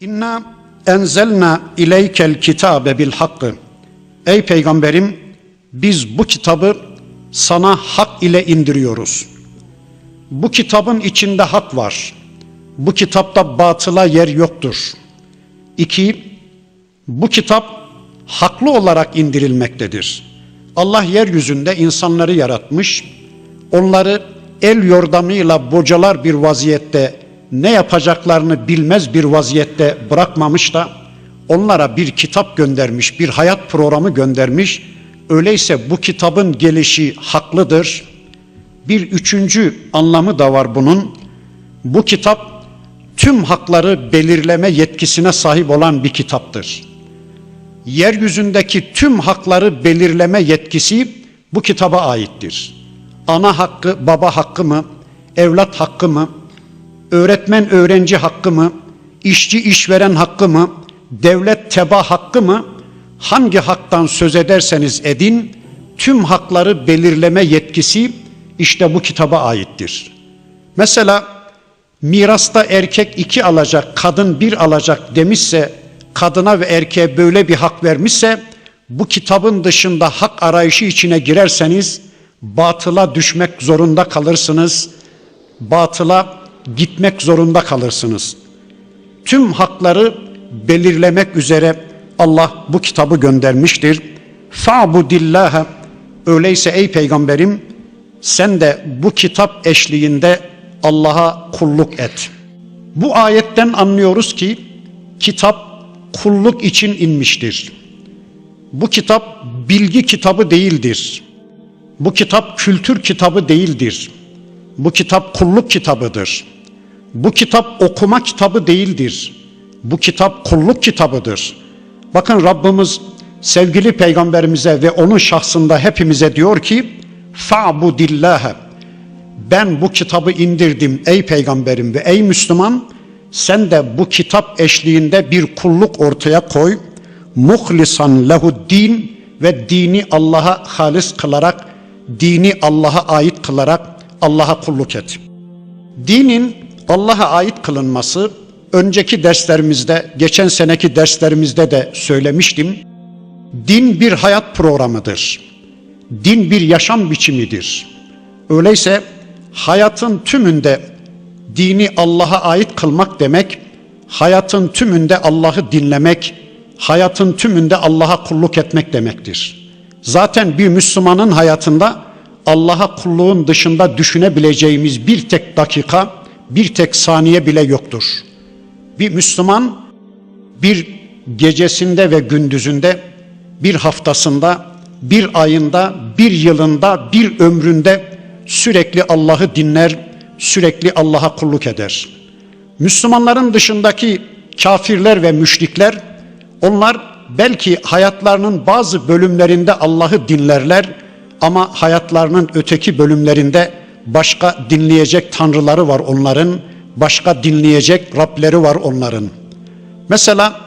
İnna enzelna ileykel kitabe bil hakkı. Ey peygamberim biz bu kitabı sana hak ile indiriyoruz. Bu kitabın içinde hak var. Bu kitapta batıla yer yoktur. İki, bu kitap haklı olarak indirilmektedir. Allah yeryüzünde insanları yaratmış, onları el yordamıyla bocalar bir vaziyette ne yapacaklarını bilmez bir vaziyette bırakmamış da onlara bir kitap göndermiş, bir hayat programı göndermiş. Öyleyse bu kitabın gelişi haklıdır. Bir üçüncü anlamı da var bunun. Bu kitap tüm hakları belirleme yetkisine sahip olan bir kitaptır. Yeryüzündeki tüm hakları belirleme yetkisi bu kitaba aittir. Ana hakkı, baba hakkı mı, evlat hakkı mı, öğretmen öğrenci hakkı mı, işçi işveren hakkı mı, devlet teba hakkı mı, hangi haktan söz ederseniz edin, tüm hakları belirleme yetkisi işte bu kitaba aittir. Mesela mirasta erkek iki alacak, kadın bir alacak demişse, kadına ve erkeğe böyle bir hak vermişse, bu kitabın dışında hak arayışı içine girerseniz, batıla düşmek zorunda kalırsınız, batıla gitmek zorunda kalırsınız. Tüm hakları belirlemek üzere Allah bu kitabı göndermiştir. Fa'budillaha öyleyse ey peygamberim sen de bu kitap eşliğinde Allah'a kulluk et. Bu ayetten anlıyoruz ki kitap kulluk için inmiştir. Bu kitap bilgi kitabı değildir. Bu kitap kültür kitabı değildir. Bu kitap kulluk kitabıdır. Bu kitap okuma kitabı değildir. Bu kitap kulluk kitabıdır. Bakın Rabbimiz sevgili peygamberimize ve onun şahsında hepimize diyor ki fa'budillâhe ben bu kitabı indirdim ey peygamberim ve ey Müslüman sen de bu kitap eşliğinde bir kulluk ortaya koy. Muhlisan lehu din ve dini Allah'a halis kılarak, dini Allah'a ait kılarak Allah'a kulluk et. Dinin Allah'a ait kılınması önceki derslerimizde, geçen seneki derslerimizde de söylemiştim. Din bir hayat programıdır. Din bir yaşam biçimidir. Öyleyse hayatın tümünde dini Allah'a ait kılmak demek, hayatın tümünde Allah'ı dinlemek, hayatın tümünde Allah'a kulluk etmek demektir. Zaten bir Müslümanın hayatında Allah'a kulluğun dışında düşünebileceğimiz bir tek dakika, bir tek saniye bile yoktur. Bir Müslüman bir gecesinde ve gündüzünde, bir haftasında, bir ayında, bir yılında, bir ömründe sürekli Allah'ı dinler, sürekli Allah'a kulluk eder. Müslümanların dışındaki kafirler ve müşrikler onlar belki hayatlarının bazı bölümlerinde Allah'ı dinlerler ama hayatlarının öteki bölümlerinde başka dinleyecek tanrıları var onların, başka dinleyecek Rableri var onların. Mesela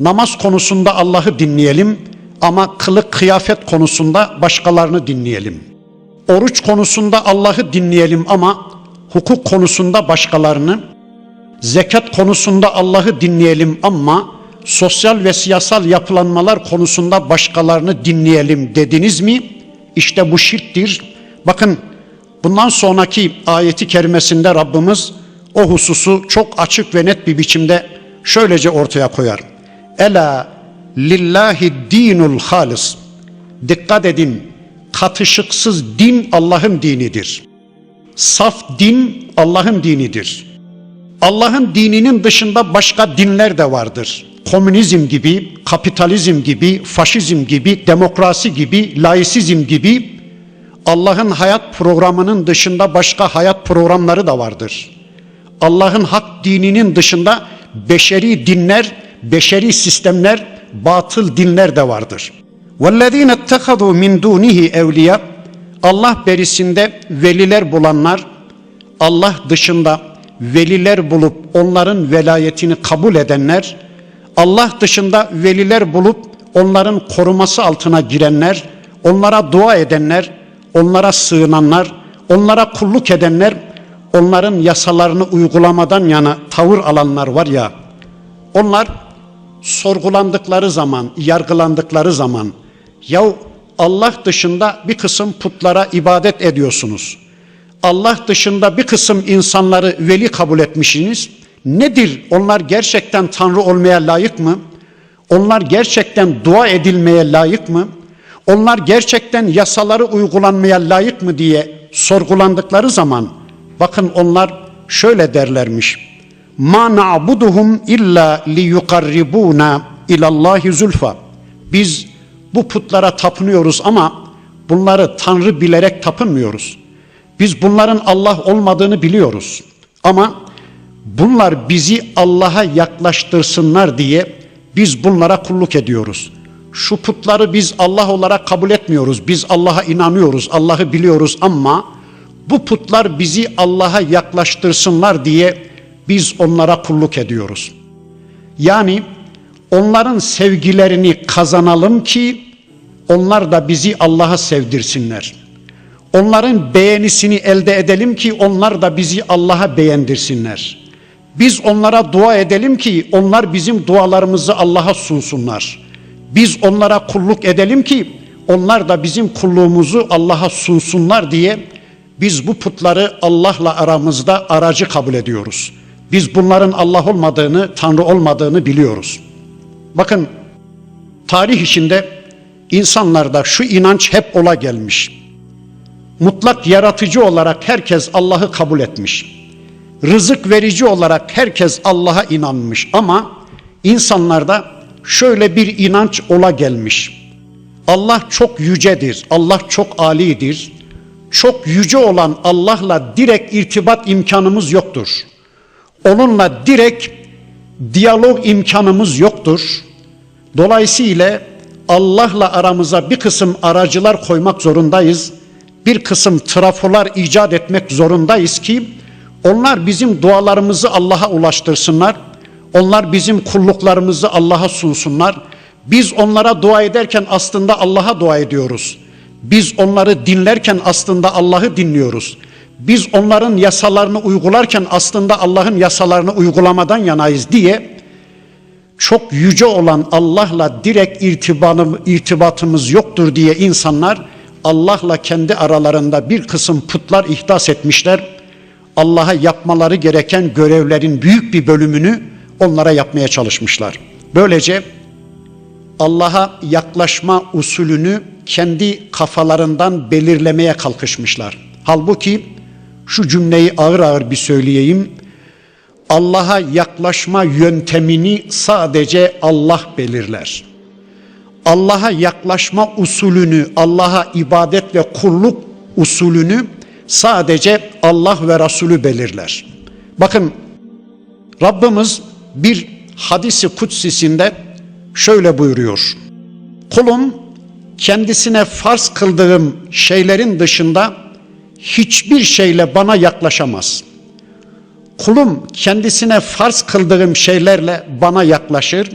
namaz konusunda Allah'ı dinleyelim ama kılık kıyafet konusunda başkalarını dinleyelim. Oruç konusunda Allah'ı dinleyelim ama hukuk konusunda başkalarını, zekat konusunda Allah'ı dinleyelim ama sosyal ve siyasal yapılanmalar konusunda başkalarını dinleyelim dediniz mi? İşte bu şirktir. Bakın bundan sonraki ayeti kerimesinde Rabbimiz o hususu çok açık ve net bir biçimde şöylece ortaya koyar. Ela lillahi dinul halis. Dikkat edin katışıksız din Allah'ın dinidir. Saf din Allah'ın dinidir. Allah'ın dininin dışında başka dinler de vardır. Komünizm gibi, kapitalizm gibi, faşizm gibi, demokrasi gibi, laisizm gibi Allah'ın hayat programının dışında başka hayat programları da vardır. Allah'ın hak dininin dışında beşeri dinler, beşeri sistemler, batıl dinler de vardır. وَالَّذ۪ينَ اتَّخَذُوا مِنْ دُونِهِ اَوْلِيَا Allah berisinde veliler bulanlar, Allah dışında veliler bulup onların velayetini kabul edenler, Allah dışında veliler bulup onların koruması altına girenler, onlara dua edenler, onlara sığınanlar, onlara kulluk edenler, onların yasalarını uygulamadan yana tavır alanlar var ya, Onlar sorgulandıkları zaman, yargılandıkları zaman ya Allah dışında bir kısım putlara ibadet ediyorsunuz. Allah dışında bir kısım insanları veli kabul etmişsiniz. Nedir? Onlar gerçekten Tanrı olmaya layık mı? Onlar gerçekten dua edilmeye layık mı? Onlar gerçekten yasaları uygulanmaya layık mı diye sorgulandıkları zaman bakın onlar şöyle derlermiş. Ma na'buduhum illa li yukarribuna ilallahi zulfa. Biz bu putlara tapınıyoruz ama bunları Tanrı bilerek tapınmıyoruz. Biz bunların Allah olmadığını biliyoruz. Ama bunlar bizi Allah'a yaklaştırsınlar diye biz bunlara kulluk ediyoruz. Şu putları biz Allah olarak kabul etmiyoruz. Biz Allah'a inanıyoruz, Allah'ı biliyoruz ama bu putlar bizi Allah'a yaklaştırsınlar diye biz onlara kulluk ediyoruz. Yani onların sevgilerini kazanalım ki onlar da bizi Allah'a sevdirsinler. Onların beğenisini elde edelim ki onlar da bizi Allah'a beğendirsinler. Biz onlara dua edelim ki onlar bizim dualarımızı Allah'a sunsunlar. Biz onlara kulluk edelim ki onlar da bizim kulluğumuzu Allah'a sunsunlar diye biz bu putları Allah'la aramızda aracı kabul ediyoruz. Biz bunların Allah olmadığını, Tanrı olmadığını biliyoruz. Bakın tarih içinde insanlarda şu inanç hep ola gelmiş. Mutlak yaratıcı olarak herkes Allah'ı kabul etmiş. Rızık verici olarak herkes Allah'a inanmış ama insanlarda şöyle bir inanç ola gelmiş. Allah çok yücedir, Allah çok alidir. Çok yüce olan Allah'la direkt irtibat imkanımız yoktur. Onunla direkt diyalog imkanımız yoktur. Dolayısıyla Allah'la aramıza bir kısım aracılar koymak zorundayız. Bir kısım trafolar icat etmek zorundayız ki onlar bizim dualarımızı Allah'a ulaştırsınlar. Onlar bizim kulluklarımızı Allah'a sunsunlar. Biz onlara dua ederken aslında Allah'a dua ediyoruz. Biz onları dinlerken aslında Allah'ı dinliyoruz. Biz onların yasalarını uygularken aslında Allah'ın yasalarını uygulamadan yanayız diye çok yüce olan Allah'la direkt irtibatımız yoktur diye insanlar Allah'la kendi aralarında bir kısım putlar ihdas etmişler. Allah'a yapmaları gereken görevlerin büyük bir bölümünü onlara yapmaya çalışmışlar. Böylece Allah'a yaklaşma usulünü kendi kafalarından belirlemeye kalkışmışlar. Halbuki şu cümleyi ağır ağır bir söyleyeyim. Allah'a yaklaşma yöntemini sadece Allah belirler. Allah'a yaklaşma usulünü, Allah'a ibadet ve kulluk usulünü sadece Allah ve Resulü belirler. Bakın Rabbimiz bir hadisi kutsisinde şöyle buyuruyor. Kulum kendisine farz kıldığım şeylerin dışında hiçbir şeyle bana yaklaşamaz. Kulum kendisine farz kıldığım şeylerle bana yaklaşır.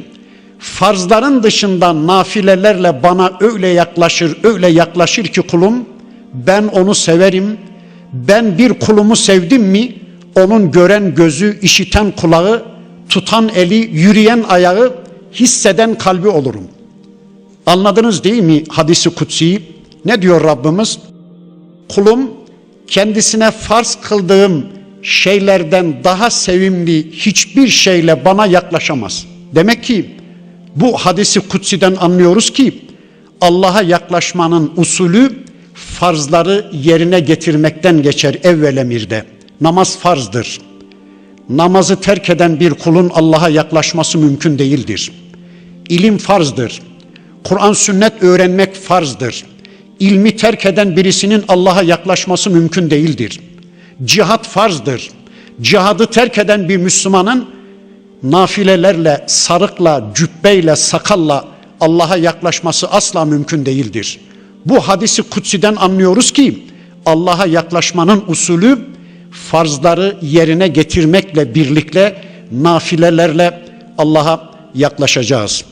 Farzların dışında nafilelerle bana öyle yaklaşır, öyle yaklaşır ki kulum ben onu severim. Ben bir kulumu sevdim mi onun gören gözü, işiten kulağı, tutan eli, yürüyen ayağı, hisseden kalbi olurum. Anladınız değil mi hadisi kutsiyi? Ne diyor Rabbimiz? Kulum kendisine farz kıldığım şeylerden daha sevimli hiçbir şeyle bana yaklaşamaz. Demek ki bu hadisi kutsiden anlıyoruz ki Allah'a yaklaşmanın usulü farzları yerine getirmekten geçer evvel emirde. Namaz farzdır. Namazı terk eden bir kulun Allah'a yaklaşması mümkün değildir. İlim farzdır. Kur'an sünnet öğrenmek farzdır. İlmi terk eden birisinin Allah'a yaklaşması mümkün değildir. Cihat farzdır. Cihadı terk eden bir Müslümanın nafilelerle, sarıkla, cübbeyle, sakalla Allah'a yaklaşması asla mümkün değildir. Bu hadisi kutsiden anlıyoruz ki Allah'a yaklaşmanın usulü farzları yerine getirmekle birlikte nafilelerle Allah'a yaklaşacağız.